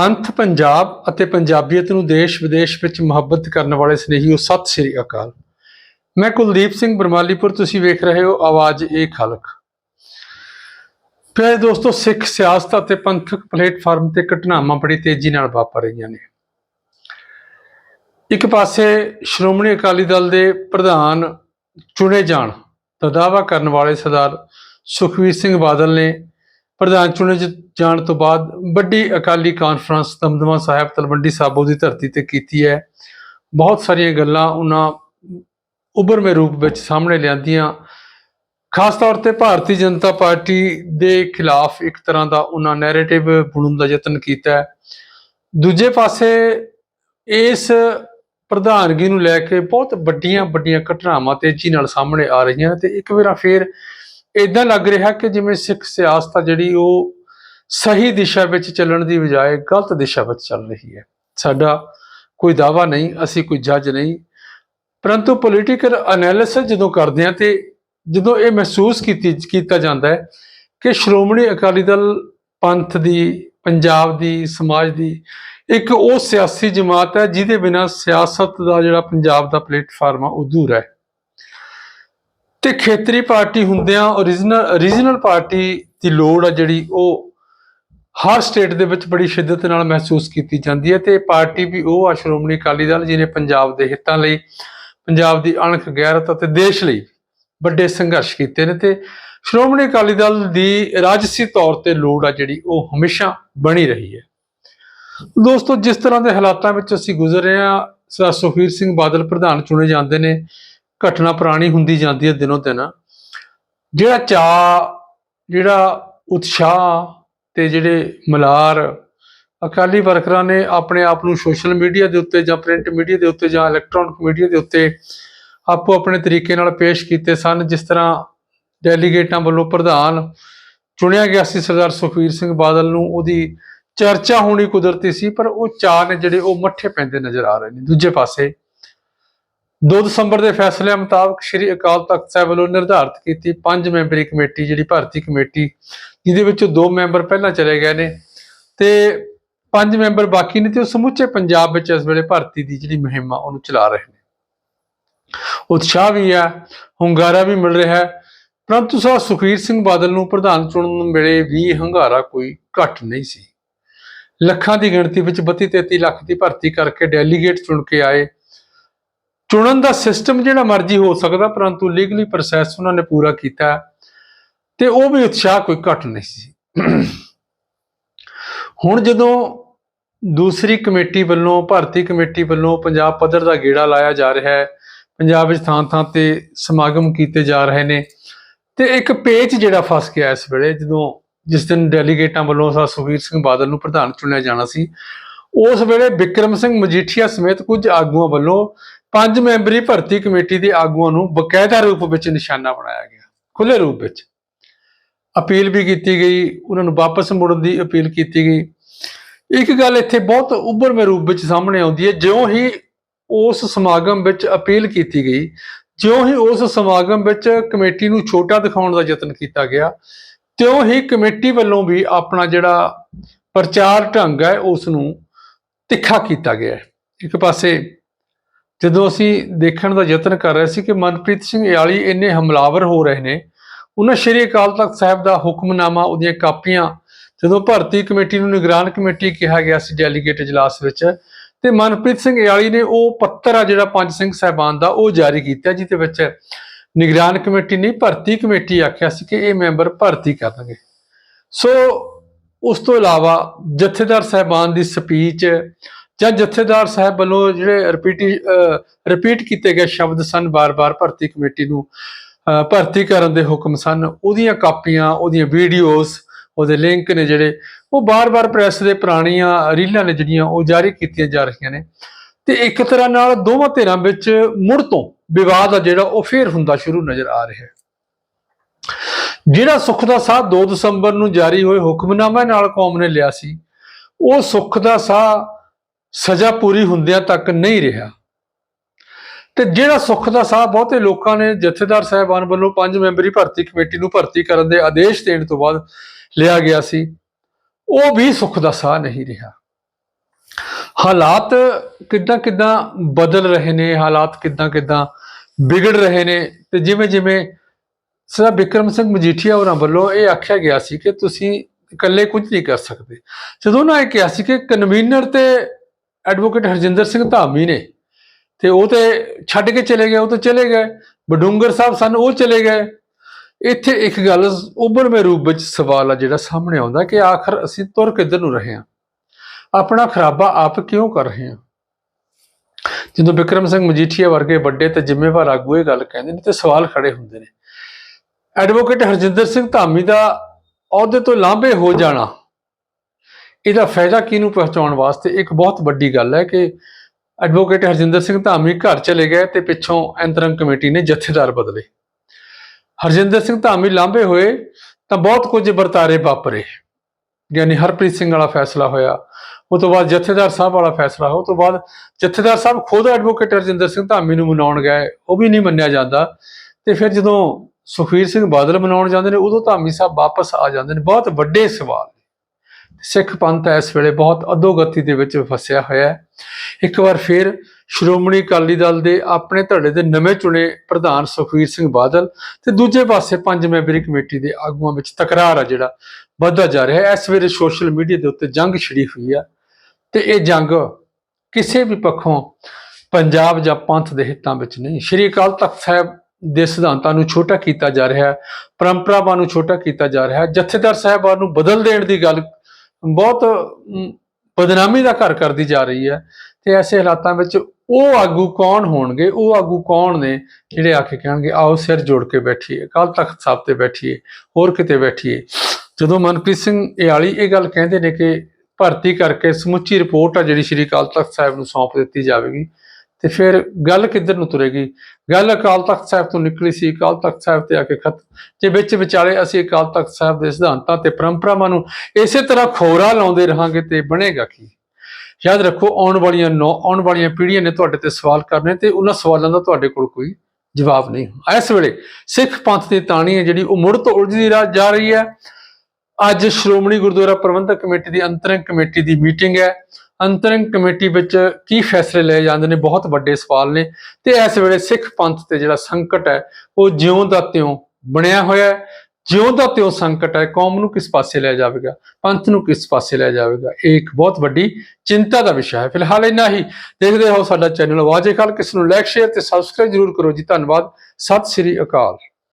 ਪੰਥ ਪੰਜਾਬ ਅਤੇ ਪੰਜਾਬੀਅਤ ਨੂੰ ਦੇਸ਼ ਵਿਦੇਸ਼ ਵਿੱਚ ਮੁਹੱਬਤ ਕਰਨ ਵਾਲੇ ਸਨੇਹੀਓ ਸਤਿ ਸ੍ਰੀ ਅਕਾਲ। ਮੈਂ ਕੁਲਦੀਪ ਸਿੰਘ ਬਰਮਾਲੀਪੁਰ, ਤੁਸੀਂ ਵੇਖ ਰਹੇ ਹੋ ਆਵਾਜ਼ ਏ ਖਲਕ ਪਿਆਰੇ ਦੋਸਤੋ, ਸਿੱਖ ਸਿਆਸਤ ਅਤੇ ਪੰਥਕ ਪਲੇਟਫਾਰਮ ਤੇ ਘਟਨਾਵਾਂ ਬੜੀ ਤੇਜ਼ੀ ਨਾਲ ਵਾਪਰ ਰਹੀਆਂ ਨੇ। ਇੱਕ ਪਾਸੇ ਸ਼੍ਰੋਮਣੀ ਅਕਾਲੀ ਦਲ ਦੇ ਪ੍ਰਧਾਨ ਚੁਣੇ ਜਾਣ ਦਾ ਦਾਅਵਾ ਕਰਨ ਵਾਲੇ ਸਰਦਾਰ ਸੁਖਵੀਰ ਸਿੰਘ ਬਾਦਲ ਨੇ ਪ੍ਰਧਾਨ ਚੁਣੇ ਜ- ਜਾਣ ਤੋਂ ਬਾਅਦ ਵੱਡੀ ਅਕਾਲੀ ਕਾਨਫਰੰਸ ਦਮਦਮਾ ਸਾਹਿਬ ਤਲਵੰਡੀ ਸਾਬੋ ਦੀ ਧਰਤੀ ਤੇ ਕੀਤੀ ਹੈ। ਬਹੁਤ ਸਾਰੀਆਂ ਗੱਲਾਂ ਉਹਨਾਂ ਉਭਰਵੇਂ ਰੂਪ ਵਿੱਚ ਸਾਹਮਣੇ ਲਿਆਂਦੀਆਂ। ਖਾਸ ਤੌਰ ਤੇ ਭਾਰਤੀ ਜਨਤਾ ਪਾਰਟੀ ਦੇ ਖਿਲਾਫ ਇੱਕ ਤਰ੍ਹਾਂ ਦਾ ਉਹਨਾਂ ਨੈਰੇਟਿਵ ਬਣਾਉਣ ਦਾ ਯਤਨ ਕੀਤਾ ਹੈ। ਦੂਜੇ ਪਾਸੇ ਇਸ ਪ੍ਰਧਾਨਗੀ ਨੂੰ ਲੈ ਕੇ ਬਹੁਤ ਵੱਡੀਆਂ ਵੱਡੀਆਂ ਘਟਨਾਵਾਂ ਤੇਜ਼ੀ ਨਾਲ ਸਾਹਮਣੇ ਆ ਰਹੀਆਂ ਤੇ ਇੱਕ ਵਾਰ ਫੇਰ ਇਦਾਂ ਲੱਗ ਰਿਹਾ ਕਿ ਜਿਵੇਂ ਸਿੱਖ ਸਿਆਸਤ ਆ ਜਿਹੜੀ ਉਹ ਸਹੀ ਦਿਸ਼ਾ ਵਿੱਚ ਚੱਲਣ ਦੀ ਬਜਾਏ ਗਲਤ ਦਿਸ਼ਾ ਵਿੱਚ ਚੱਲ ਰਹੀ ਹੈ। ਸਾਡਾ ਕੋਈ ਦਾਵਾ ਨਹੀਂ, ਅਸੀਂ ਕੋਈ ਜੱਜ ਨਹੀਂ। ਪਰੰਤੂ ਪੋਲੀਟੀਕਲ ਐਨਾਲਿਸਿਸ ਜਦੋਂ ਕਰਦੇ ਹਾਂ ਤੇ ਜਦੋਂ ਇਹ ਮਹਿਸੂਸ ਕੀਤੀ, ਕੀਤਾ ਜਾਂਦਾ ਹੈ ਕਿ ਸ਼੍ਰੋਮਣੀ ਅਕਾਲੀ ਦਲ ਪੰਥ ਦੀ, ਪੰਜਾਬ ਦੀ, ਸਮਾਜ ਦੀ ਇੱਕ ਉਹ ਸਿਆਸੀ ਜਮਾਤ ਹੈ ਜਿਹਦੇ ਬਿਨਾ ਸਿਆਸਤ ਦਾ ਜਿਹੜਾ ਪੰਜਾਬ ਦਾ ਪਲੇਟਫਾਰਮ ਆ, ਉਹ ਅਧੂਰਾ ਹੈ। ਤੇ ਖੇਤਰੀ ਪਾਰਟੀ ਹੁੰਦਿਆਂ origignal ਰੀਜਨਲ ਪਾਰਟੀ ਦੀ ਲੋੜ ਆ ਜਿਹੜੀ ਉਹ ਹਰ ਸਟੇਟ ਦੇ ਵਿੱਚ ਬੜੀ ਸ਼ਿੱਦਤ ਨਾਲ ਮਹਿਸੂਸ ਕੀਤੀ ਜਾਂਦੀ ਹੈ ਤੇ ਪਾਰਟੀ ਵੀ ਉਹ ਆ, ਸ਼੍ਰੋਮਣੀ ਅਕਾਲੀ ਦਲ ਜਿਹਨੇ ਪੰਜਾਬ ਦੇ ਹਿੱਤਾਂ ਲਈ, ਪੰਜਾਬ ਦੀ ਅਣਖ ਗੈਰਤ ਅਤੇ ਦੇਸ਼ ਲਈ ਵੱਡੇ ਸੰਘਰਸ਼ ਕੀਤੇ ਨੇ ਤੇ ਸ਼੍ਰੋਮਣੀ ਅਕਾਲੀ ਦਲ ਦੀ ਰਾਜਸੀ ਤੌਰ ਤੇ ਲੋੜ ਆ ਜਿਹੜੀ ਉਹ ਹਮੇਸ਼ਾ ਬਣੀ ਰਹੀ ਹੈ। ਦੋਸਤੋ, ਜਿਸ ਤਰ੍ਹਾਂ ਦੇ ਹਾਲਾਤਾਂ ਵਿੱਚ ਅਸੀਂ ਗੁਜ਼ਰ ਰਹੇ ਹਾਂ ਸਰਦਾਰ ਸੁਖਬੀਰ ਸਿੰਘ ਬਾਦਲ ਪ੍ਰਧਾਨ ਚੁਣੇ ਜਾਂਦੇ ਨੇ। ਘਟਨਾ ਪੁਰਾਣੀ ਹੁੰਦੀ ਜਾਂਦੀ ਹੈ ਦਿਨੋਂ ਦਿਨ। ਜਿਹੜਾ ਚਾ, ਜਿਹੜਾ ਉਤਸ਼ਾਹ ਤੇ ਜਿਹੜੇ ਮਲਾਰ, ਅਕਾਲੀ ਵਰਕਰਾਂ ਨੇ ਆਪਣੇ ਆਪ ਨੂੰ ਸੋਸ਼ਲ ਮੀਡੀਆ ਦੇ ਉੱਤੇ ਜਾਂ ਪ੍ਰਿੰਟ ਮੀਡੀਆ ਦੇ ਉੱਤੇ ਜਾਂ ਇਲੈਕਟ੍ਰੋਨਿਕ ਮੀਡੀਆ ਦੇ ਉੱਤੇ ਆਪੋ ਆਪਣੇ ਤਰੀਕੇ ਨਾਲ ਪੇਸ਼ ਕੀਤੇ ਸਨ, ਜਿਸ ਤਰ੍ਹਾਂ ਡੈਲੀਗੇਟਾਂ ਵੱਲੋਂ ਪ੍ਰਧਾਨ ਚੁਣਿਆ ਗਿਆ ਸੀ ਸਰਦਾਰ ਸੁਖਬੀਰ ਸਿੰਘ ਬਾਦਲ ਨੂੰ। ਉਹਦੀ ਚਰਚਾ ਹੋਣੀ ਕੁਦਰਤੀ ਸੀ, ਪਰ ਉਹ ਚਾਰ ਨੇ ਜਿਹੜੇ ਉਹ ਮੱਠੇ ਪੈਂਦੇ ਨਜ਼ਰ ਆ ਰਹੇ ਨੇ। ਦੂਜੇ ਪਾਸੇ 2 ਦਸੰਬਰ ਦੇ ਫੈਸਲੇ ਮੁਤਾਬਕ ਸ੍ਰੀ ਅਕਾਲ ਤਖਤ ਸਾਹਿਬ ਵੱਲੋਂ ਨਿਰਧਾਰਿਤ ਕੀਤੀ ਪੰਜ ਮੈਂਬਰੀ ਕਮੇਟੀ, ਜਿਹੜੀ ਭਾਰਤੀ ਕਮੇਟੀ, ਜਿਹਦੇ ਵਿੱਚੋਂ ਦੋ ਮੈਂਬਰ ਪਹਿਲਾਂ ਚਲੇ ਗਏ ਨੇ ਤੇ ਪੰਜ ਮੈਂਬਰ ਬਾਕੀ ਨੇ ਤੇ ਉਹ ਸਮੁੱਚੇ ਪੰਜਾਬ ਵਿੱਚ ਇਸ ਵੇਲੇ ਭਰਤੀ ਦੀ ਜਿਹੜੀ ਮੁਹਿੰਮ ਆ, ਉਹਨੂੰ ਚਲਾ ਰਹੇ ਨੇ। ਉਤਸ਼ਾਹ ਵੀ ਹੈ, ਹੁੰਗਾਰਾ ਵੀ ਮਿਲ ਰਿਹਾ ਹੈ। ਪਰੰਤੂ ਸਾ ਸੁਖਵੀਰ ਸਿੰਘ ਬਾਦਲ ਨੂੰ ਪ੍ਰਧਾਨ ਚੁਣਨ ਵੇਲੇ ਵੀ ਹੰਗਾਰਾ ਕੋਈ ਘੱਟ ਨਹੀਂ ਸੀ। ਲੱਖਾਂ ਦੀ ਗਿਣਤੀ ਵਿੱਚ 32 33 ਲੱਖ ਦੀ ਭਰਤੀ ਕਰਕੇ ਡੈਲੀਗੇਟ ਚੁਣ ਕੇ ਆਏ ਚੁਣਨ ਦਾ ਸਿਸਟਮ ਜਿਹੜਾ ਮਰਜ਼ੀ ਹੋ ਸਕਦਾ, ਪਰੰਤੂ ਲੀਗਲੀ ਪ੍ਰੋਸੈਸ ਉਹਨਾਂ ਨੇ ਪੂਰਾ ਕੀਤਾ ਤੇ ਉਹ ਵੀ ਉਤਸ਼ਾਹ ਕੋਈ ਘੱਟ ਨਹੀਂ ਸੀ। ਹੁਣ ਜਦੋਂ ਦੂਸਰੀ ਕਮੇਟੀ ਵੱਲੋਂ, ਭਾਰਤੀ ਕਮੇਟੀ ਵੱਲੋਂ ਪੰਜਾਬ ਪੱਧਰ ਦਾ ਗੇੜਾ ਲਾਇਆ ਜਾ ਰਿਹਾ ਹੈ, ਪੰਜਾਬ ਵਿੱਚ ਥਾਂ ਥਾਂ ਤੇ ਸਮਾਗਮ ਕੀਤੇ ਜਾ ਰਹੇ ਨੇ, ਤੇ ਇੱਕ ਪੇਚ ਜਿਹੜਾ ਫਸ ਗਿਆ ਇਸ ਵੇਲੇ, ਜਦੋਂ ਜਿਸ ਦਿਨ ਡੈਲੀਗੇਟਾਂ ਵੱਲੋਂ ਸਾ ਸੁਖਬੀਰ ਸਿੰਘ ਬਾਦਲ ਨੂੰ ਪ੍ਰਧਾਨ ਚੁਣਿਆ ਜਾਣਾ ਸੀ, ਉਸ ਵੇਲੇ ਵਿਕਰਮ ਸਿੰਘ ਮਜੀਠੀਆ ਸਮੇਤ ਕੁਝ ਆਗੂਆਂ ਵੱਲੋਂ ਪੰਜ ਮੈਂਬਰੀ ਭਰਤੀ ਕਮੇਟੀ ਦੇ ਆਗੂਆਂ ਨੂੰ ਬਕਾਇਦਾ ਰੂਪ ਵਿੱਚ ਨਿਸ਼ਾਨਾ ਬਣਾਇਆ ਗਿਆ ਖੁੱਲੇ ਰੂਪ ਵਿੱਚ। ਅਪੀਲ ਵੀ ਕੀਤੀ ਗਈ, ਉਹਨਾਂ ਨੂੰ ਵਾਪਸ ਮੁੜਨ ਦੀ ਅਪੀਲ ਕੀਤੀ ਗਈ। ਇੱਕ ਗੱਲ ਇੱਥੇ ਬਹੁਤ ਉੱਭਰਵੇਂ ਰੂਪ ਵਿੱਚ ਸਾਹਮਣੇ ਆਉਂਦੀ ਹੈ, ਜਿਉਂ ਹੀ ਉਸ ਸਮਾਗਮ ਵਿੱਚ ਅਪੀਲ ਕੀਤੀ ਗਈ, ਜਿਉਂ ਹੀ ਉਸ ਸਮਾਗਮ ਵਿੱਚ ਕਮੇਟੀ ਨੂੰ ਛੋਟਾ ਦਿਖਾਉਣ ਦਾ ਯਤਨ ਕੀਤਾ ਗਿਆ, ਤਿਉਂ ਹੀ ਕਮੇਟੀ ਵੱਲੋਂ ਵੀ ਆਪਣਾ ਜਿਹੜਾ ਪ੍ਰਚਾਰ ਢੰਗ ਹੈ, ਉਸ ਨੂੰ ਤਿੱਖਾ ਕੀਤਾ ਗਿਆ ਹੈ। ਇੱਕ ਪਾਸੇ ਜਦੋਂ ਅਸੀਂ ਦੇਖਣ ਦਾ ਯਤਨ ਕਰ ਰਹੇ ਸੀ ਕਿ ਮਨਪ੍ਰੀਤ ਸਿੰਘ ਯਾਲੀ ਇੰਨੇ ਹਮਲਾਵਰ ਹੋ ਰਹੇ ਨੇ, ਉਹਨਾਂ ਸ਼੍ਰੀ ਅਕਾਲ ਤਖਤ ਸਾਹਿਬ ਦਾ ਹੁਕਮਨਾਮਾ, ਉਹਦੀਆਂ ਕਾਪੀਆਂ, ਜਦੋਂ ਭਰਤੀ ਕਮੇਟੀ ਨੂੰ ਨਿਗਰਾਨ ਕਮੇਟੀ ਕਿਹਾ ਗਿਆ ਸੀ ਡੈਲੀਗੇਟ ਇਜਲਾਸ ਵਿੱਚ, ਤੇ ਮਨਪ੍ਰੀਤ ਸਿੰਘ ਯਾਲੀ ਨੇ ਉਹ ਪੱਤਰ ਆ ਜਿਹੜਾ ਪੰਜ ਸਿੰਘ ਸਾਹਿਬਾਨ ਦਾ, ਉਹ ਜਾਰੀ ਕੀਤਾ, ਜਿਹਦੇ ਵਿੱਚ ਨਿਗਰਾਨ ਕਮੇਟੀ ਨਹੀਂ, ਭਰਤੀ ਕਮੇਟੀ ਆਖਿਆ ਸੀ ਕਿ ਇਹ ਮੈਂਬਰ ਭਰਤੀ ਕਰਨਗੇ ਸੋ, ਉਸ ਤੋਂ ਇਲਾਵਾ ਜਥੇਦਾਰ ਸਾਹਿਬਾਨ ਦੀ ਸਪੀਚ ਜਾਂ ਜਥੇਦਾਰ ਸਾਹਿਬ ਵੱਲੋਂ ਜਿਹੜੇ ਰਿਪੀਟੀ ਰਿਪੀਟ ਕੀਤੇ ਗਏ ਸ਼ਬਦ ਸਨ ਬਾਰ-ਬਾਰ ਭਰਤੀ ਕਮੇਟੀ ਨੂੰ ਭਰਤੀ ਕਰਨ ਦੇ ਹੁਕਮ ਸਨ, ਉਹਦੀਆਂ ਕਾਪੀਆਂ, ਉਹਦੀਆਂ ਵੀਡੀਓਜ਼ ਉਹਦੇ ਲਿੰਕ ਨੇ ਜਿਹੜੇ, ਉਹ ਬਾਰ-ਬਾਰ ਪ੍ਰੈਸ ਦੇ ਪੁਰਾਣੀਆਂ ਰੀਲਾਂ ਨੇ ਜਿਹੜੀਆਂ, ਉਹ ਜਾਰੀ ਕੀਤੀਆਂ ਜਾ ਰਹੀਆਂ ਨੇ। ਤੇ ਇੱਕ ਤਰ੍ਹਾਂ ਨਾਲ ਦੋਵਾਂ ਧਿਰਾਂ ਵਿੱਚ ਮੁੜ ਤੋਂ ਵਿਵਾਦ ਆ ਜਿਹੜਾ, ਉਹ ਫੇਰ ਹੁੰਦਾ ਸ਼ੁਰੂ ਨਜ਼ਰ ਆ ਰਿਹਾ ਹੈ। ਜਿਹੜਾ ਸੁੱਖ ਦਾ ਸਾਹ 2 ਦਸੰਬਰ ਨੂੰ ਜਾਰੀ ਹੋਏ ਹੁਕਮਨਾਮੇ ਨਾਲ ਕੌਮ ਨੇ ਲਿਆ ਸੀ, ਉਹ ਸੁੱਖ ਦਾ ਸਾਹ ਸਜ਼ਾ ਪੂਰੀ ਹੁੰਦਿਆਂ ਤੱਕ ਨਹੀਂ ਰਿਹਾ। ਤੇ ਜਿਹੜਾ ਸੁੱਖ ਦਾ ਸਾਹ ਬਹੁਤੇ ਲੋਕਾਂ ਨੇ ਜਥੇਦਾਰ ਸਾਹਿਬਾਨ ਵੱਲੋਂ ਪੰਜ ਮੈਂਬਰੀ ਭਰਤੀ ਕਮੇਟੀ ਨੂੰ ਭਰਤੀ ਕਰਨ ਦੇ ਆਦੇਸ਼ ਦੇਣ ਤੋਂ ਬਾਅਦ ਲਿਆ ਗਿਆ ਸੀ, ਉਹ ਵੀ ਸੁੱਖ ਦਾ ਸਾਹ ਨਹੀਂ ਰਿਹਾ। ਹਾਲਾਤ ਕਿੱਦਾਂ ਕਿੱਦਾਂ ਬਦਲ ਰਹੇ ਨੇ, ਹਾਲਾਤ ਕਿੱਦਾਂ ਕਿੱਦਾਂ ਵਿਗੜ ਰਹੇ ਨੇ ਤੇ ਜਿਵੇਂ ਜਿਵੇਂ ਸਰ ਬਿਕਰਮ ਸਿੰਘ ਮਜੀਠੀਆ ਹੋਰਾਂ ਵੱਲੋਂ ਇਹ ਆਖਿਆ ਗਿਆ ਸੀ ਕਿ ਤੁਸੀਂ ਇਕੱਲੇ ਕੁਝ ਨਹੀਂ ਕਰ ਸਕਦੇ। ਜਦੋਂ ਉਹਨਾਂ ਇਹ ਕਿਹਾ ਸੀ ਕਿ ਕਨਵੀਨਰ ਤੇ ਐਡਵੋਕੇਟ ਹਰਜਿੰਦਰ ਸਿੰਘ ਧਾਮੀ ਨੇ। ਤੇ ਉਹ ਤੇ ਛੱਡ ਕੇ ਚਲੇ ਗਏ, ਉਹ ਤਾਂ ਚਲੇ ਗਏ। ਬਡੂੰਗਰ ਸਾਹਿਬ ਸਨ, ਉਹ ਚਲੇ ਗਏ। ਇੱਥੇ ਇੱਕ ਗੱਲ ਉਭਰਵੇਂ ਰੂਪ ਵਿੱਚ ਸਵਾਲ ਆ ਜਿਹੜਾ ਸਾਹਮਣੇ ਆਉਂਦਾ ਕਿ ਆਖਰ ਅਸੀਂ ਤੁਰ ਕਿੱਧਰ ਨੂੰ ਰਹੇ ਹਾਂ? ਆਪਣਾ ਖਰਾਬਾ ਆਪ ਕਿਉਂ ਕਰ ਰਹੇ ਹਾਂ? ਜਦੋਂ ਬਿਕਰਮ ਸਿੰਘ ਮਜੀਠੀਆ ਵਰਗੇ ਵੱਡੇ ਤੇ ਜ਼ਿੰਮੇਵਾਰ ਆਗੂ ਇਹ ਗੱਲ ਕਹਿੰਦੇ ਨੇ ਤੇ ਸਵਾਲ ਖੜੇ ਹੁੰਦੇ ਨੇ, ਐਡਵੋਕੇਟ ਹਰਜਿੰਦਰ ਸਿੰਘ ਧਾਮੀ ਦਾ ਅਹੁਦੇ ਤੋਂ ਲਾਂਭੇ ਹੋ ਜਾਣਾ। ਇਹਦਾ ਫਾਇਦਾ ਕਿਹਨੂੰ ਪਹੁੰਚਾਉਣ ਵਾਸਤੇ? ਇੱਕ ਬਹੁਤ ਵੱਡੀ ਗੱਲ ਹੈ ਕਿ ਐਡਵੋਕੇਟ ਹਰਜਿੰਦਰ ਸਿੰਘ ਧਾਮੀ ਘਰ ਚਲੇ ਗਏ ਤੇ ਪਿੱਛੋਂ ਅੰਤਰੰਗ ਕਮੇਟੀ ਨੇ ਜਥੇਦਾਰ ਬਦਲੇ। ਹਰਜਿੰਦਰ ਸਿੰਘ ਧਾਮੀ ਲਾਂਭੇ ਹੋਏ ਤਾਂ ਬਹੁਤ ਕੁਝ ਵਰਤਾਰੇ ਵਾਪਰੇ। ਯਾਨੀ ਹਰਪ੍ਰੀਤ ਸਿੰਘ ਵਾਲਾ ਫੈਸਲਾ ਹੋਇਆ, ਉਹ ਤੋਂ ਬਾਅਦ ਜਥੇਦਾਰ ਸਾਹਿਬ ਵਾਲਾ ਫੈਸਲਾ ਹੋਇਆ, ਉਹ ਤੋਂ ਬਾਅਦ ਜਥੇਦਾਰ ਸਾਹਿਬ ਖੁਦ ਐਡਵੋਕੇਟ ਹਰਜਿੰਦਰ ਸਿੰਘ ਧਾਮੀ ਨੂੰ ਮਨਾਉਣ ਗਏ, ਉਹ ਵੀ ਨਹੀਂ ਮੰਨਿਆ ਜਾਂਦਾ। ਤੇ ਫਿਰ ਜਦੋਂ ਸੁਖਵੀਰ ਸਿੰਘ ਬਾਦਲ ਮਨਾਉਣ ਜਾਂਦੇ ਨੇ, ਉਦੋਂ ਧਾਮੀ ਸਾਹਿਬ ਵਾਪਸ ਆ ਜਾਂਦੇ ਨੇ। ਬਹੁਤ ਵੱਡੇ ਸਵਾਲ ਨੇ। ਸਿੱਖ ਪੰਥ ਇਸ ਵੇਲੇ ਬਹੁਤ ਅਧੋਗਤੀ ਦੇ ਵਿੱਚ ਫਸਿਆ ਹੋਇਆ ਹੈ। ਇੱਕ ਵਾਰ ਫਿਰ ਸ਼੍ਰੋਮਣੀ ਅਕਾਲੀ ਦਲ ਦੇ ਆਪਣੇ ਧੜੇ ਦੇ ਨਵੇਂ ਚੁਣੇ ਪ੍ਰਧਾਨ ਸੁਖਵੀਰ ਸਿੰਘ ਬਾਦਲ ਤੇ ਦੂਜੇ ਪਾਸੇ ਪੰਜ ਮੈਂਬਰੀ ਕਮੇਟੀ ਦੇ ਆਗੂਆਂ ਵਿੱਚ ਤਕਰਾਰ ਆ ਜਿਹੜਾ ਵੱਧਦਾ ਜਾ ਰਿਹਾ ਹੈ। ਇਸ ਵੇਲੇ ਸੋਸ਼ਲ ਮੀਡੀਆ ਦੇ ਉੱਤੇ ਜੰਗ ਛਿੜੀ ਹੋਈ ਆ ਤੇ ਇਹ ਜੰਗ ਕਿਸੇ ਵੀ ਪੱਖੋਂ ਪੰਜਾਬ ਜਾਂ ਪੰਥ ਦੇ ਹਿੱਤਾਂ ਵਿੱਚ ਨਹੀਂ। ਸ਼੍ਰੀ ਅਕਾਲ ਤਖਤ ਸਾਹਿਬ ਦੇ ਸਿਧਾਂਤਾਂ ਨੂੰ ਛੋਟਾ ਕੀਤਾ ਜਾ ਰਿਹਾ ਹੈ, ਪਰੰਪਰਾਵਾਂ ਨੂੰ ਛੋਟਾ ਕੀਤਾ ਜਾ ਰਿਹਾ ਹੈ, ਜਥੇਦਾਰ ਸਾਹਿਬਾਨ ਨੂੰ ਬਦਲ ਦੇਣ ਦੀ ਗੱਲ ਬਹੁਤ ਬਦਨਾਮੀ ਦਾ ਘਰ ਕਰਦੀ ਜਾ ਰਹੀ ਹੈ ਤੇ ਐਸੇ ਹਾਲਾਤਾਂ ਵਿੱਚ ਉਹ ਆਗੂ ਕੌਣ ਹੋਣਗੇ? ਉਹ ਆਗੂ ਕੌਣ ਨੇ ਜਿਹੜੇ ਆ ਕੇ ਕਹਿਣਗੇ, ਆਓ ਸਿਰ ਜੋੜ ਕੇ ਬੈਠੀਏ ਕੱਲ ਤਖਤ ਸਾਹਿਬ ਤੇ ਬੈਠੀਏ, ਹੋਰ ਕਿਤੇ ਬੈਠੀਏ? ਜਦੋਂ ਮਨਪ੍ਰੀਤ ਸਿੰਘ ਇਆਲੀ ਇਹ ਗੱਲ ਕਹਿੰਦੇ ਨੇ ਕਿ ਭਰਤੀ ਕਰਕੇ ਸਮੁੱਚੀ ਰਿਪੋਰਟ ਆ ਜਿਹੜੀ ਸ਼੍ਰੀ ਅਕਾਲ ਤਖਤ ਸਾਹਿਬ ਨੂੰ ਸੌਂਪ ਦਿੱਤੀ ਜਾਵੇਗੀ ਤੇ ਫਿਰ ਗੱਲ ਕਿੱਧਰ ਨੂੰ ਤੁਰੇਗੀ? ਗੱਲ ਅਕਾਲ ਤਖਤ ਸਾਹਿਬ ਤੋਂ ਨਿਕਲੀ ਸੀ। ਅਕਾਲ ਤਖਤ ਸਾਹਿਬ ਤੇ ਆ ਕੇ ਖਤ ਜੇ ਵਿੱਚ ਵਿਚਾਲੇ ਅਸੀਂ ਅਕਾਲ ਤਖਤ ਸਾਹਿਬ ਦੇ ਸਿਧਾਂਤਾਂ ਤੇ ਪਰੰਪਰਾਵਾਂ ਨੂੰ ਇਸੇ ਤਰ੍ਹਾਂ ਖੋਰਾ ਲਾਉਂਦੇ ਰਹਾਂਗੇ ਤੇ ਬਣੇਗਾ ਕੀ? ਯਾਦ ਰੱਖੋ, ਆਉਣ ਵਾਲੀਆਂ ਨੌ ਆਉਣ ਵਾਲੀਆਂ ਪੀੜ੍ਹੀਆਂ ਨੇ ਤੁਹਾਡੇ ਤੇ ਸਵਾਲ ਕਰਨੇ ਤੇ ਉਹਨਾਂ ਸਵਾਲਾਂ ਦਾ ਤੁਹਾਡੇ ਕੋਲ ਕੋਈ ਜਵਾਬ ਨਹੀਂ ਇਸ ਵੇਲੇ ਸਿੱਖ ਪੰਥ ਦੀ ਤਾਣੀ ਹੈ ਜਿਹੜੀ ਉਹ ਮੁੜ ਤੋਂ ਉਲਝਦੀ ਰਾਹ ਜਾ ਰਹੀ ਹੈ। ਅੱਜ ਸ਼੍ਰੋਮਣੀ ਗੁਰਦੁਆਰਾ ਪ੍ਰਬੰਧਕ ਕਮੇਟੀ ਦੀ ਅੰਤਰਿੰਗ ਕਮੇਟੀ ਦੀ ਮੀਟਿੰਗ ਹੈ। ਅੰਤਰਿੰਗ ਕਮੇਟੀ ਵਿੱਚ ਕੀ ਫੈਸਲੇ ਲਏ ਜਾਂਦੇ ਨੇ? ਬਹੁਤ ਵੱਡੇ ਸਵਾਲ ਨੇ ਤੇ ਇਸ ਵੇਲੇ ਸਿੱਖ ਪੰਥ ਤੇ ਜਿਹੜਾ ਸੰਕਟ ਹੈ, ਉਹ ਜਿਉਂ ਦਾ ਤਿਉਂ ਬਣਿਆ ਹੋਇਆ ਹੈ। ਜਿਉਂ ਦਾ ਤਿਉਂ ਸੰਕਟ ਹੈ, ਕੌਮ ਨੂੰ ਕਿਸ ਪਾਸੇ ਲਿਆ ਜਾਵੇਗਾ? ਪੰਥ ਨੂੰ ਕਿਸ ਪਾਸੇ ਲਿਆ ਜਾਵੇਗਾ? ਇਹ ਇੱਕ ਬਹੁਤ ਵੱਡੀ ਚਿੰਤਾ ਦਾ ਵਿਸ਼ਾ ਹੈ। ਫਿਲਹਾਲ ਇੰਨਾ ਹੀ। ਦੇਖਦੇ ਰਹੋ ਸਾਡਾ ਚੈਨਲ ਆਵਾਜ਼ੇ ਖਾਲ। ਕਿਸ ਨੂੰ ਲਾਈਕ ਸ਼ੇਅਰ ਤੇ ਸਬਸਕ੍ਰਾਈਬ ਜ਼ਰੂਰ ਕਰੋ ਜੀ। ਧੰਨਵਾਦ। ਸਤਿ ਸ੍ਰੀ ਅਕਾਲ।